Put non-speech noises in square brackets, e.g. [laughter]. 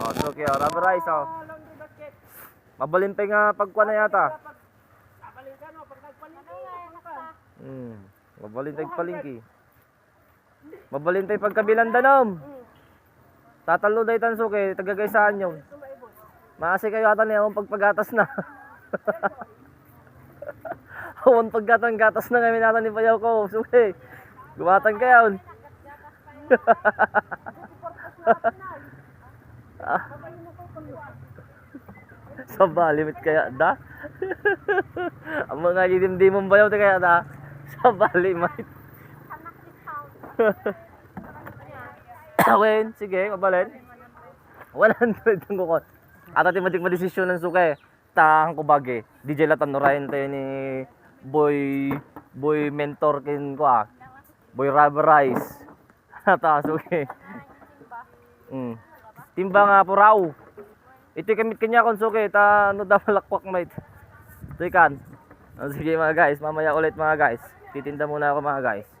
Oh, suki oh, rubber rice oh. Mabalimpay nga pagkuha na yata. Hmm. Mabalintay palingki. Mabalintay pagkabilang danom. Tatalo day tan suki, tagagaysaan yun. Maasi kayo ata niya akong pagpagatas na. [laughs] Awan paggatang gatas na kami natin ni Payaw ko. Suki. Gumatan kayo. [laughs] Ah. Sa balimit kaya da? [laughs] Ang mga didimdimong bayaw di kaya da? Sa balimit. [laughs] Awen, sige, mabalin. 100 ang [laughs] kukot. At ati matik madesisyon ng suke. Tahang ko bagi. DJ Latan Norayan tayo ni Boy Boy mentor kin ko ah. Boy Rubber Rice. Ata suke. Mm. Timba nga po raw. Ito kamit kanya kon suke ta ano daw [laughs] malakwak mate. Ito ikan. Oh, sige mga guys, mamaya ulit mga guys. Titinda muna ako mga guys.